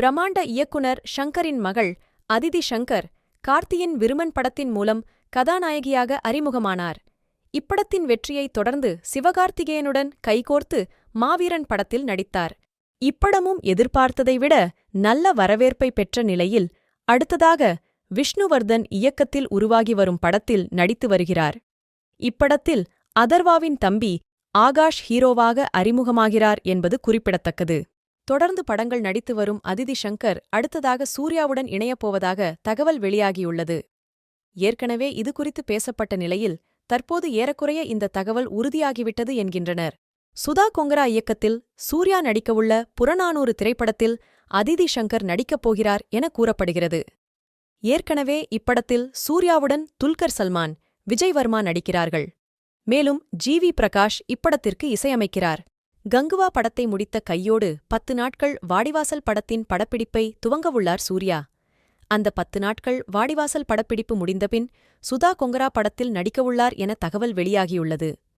பிரம்மாண்ட இயக்குனர் ஷங்கரின் மகள் அதிதி ஷங்கர் கார்த்தியின் விருமன் படத்தின் மூலம் கதாநாயகியாக அறிமுகமானார். இப்படத்தின் வெற்றியைத் தொடர்ந்து சிவகார்த்திகேயனுடன் கைகோர்த்து மாவீரன் படத்தில் நடித்தார். இப்படமும் எதிர்பார்த்ததை விட நல்ல வரவேற்பை பெற்ற நிலையில் அடுத்ததாக விஷ்ணுவர்தன் இயக்கத்தில் உருவாகி வரும் படத்தில் நடித்து வருகிறார். இப்படத்தில் அதர்வாவின் தம்பி ஆகாஷ் ஹீரோவாக அறிமுகமாகிறார் என்பது குறிப்பிடத்தக்கது. தொடர்ந்து படங்கள் நடித்து வரும் அதிதி சங்கர் அடுத்ததாக சூர்யாவுடன் இணையப்போவதாக தகவல் வெளியாகியுள்ளது. ஏற்கனவே இது குறித்து பேசப்பட்ட நிலையில் தற்போது ஏறக்குறைய இந்த தகவல் உறுதியாகிவிட்டது என்கின்றனர். சுதா கொங்கரா இயக்கத்தில் சூர்யா நடிக்கவுள்ள புறநானூறு திரைப்படத்தில் அதிதி ஷங்கர் நடிக்கப் போகிறார் என கூறப்படுகிறது. ஏற்கனவே இப்படத்தில் சூர்யாவுடன் துல்கர் சல்மான் விஜய் வர்மா நடிக்கிறார்கள். மேலும் ஜி வி பிரகாஷ் இப்படத்திற்கு இசையமைக்கிறார். கங்குவா படத்தை முடித்த கையோடு பத்து நாட்கள் வாடிவாசல் படத்தின் படப்பிடிப்பை துவங்கவுள்ளார் சூர்யா. அந்த பத்து நாட்கள் வாடிவாசல் படப்பிடிப்பு முடிந்தபின் சுதா கொங்கரா படத்தில் நடிக்கவுள்ளார் என தகவல் வெளியாகியுள்ளது.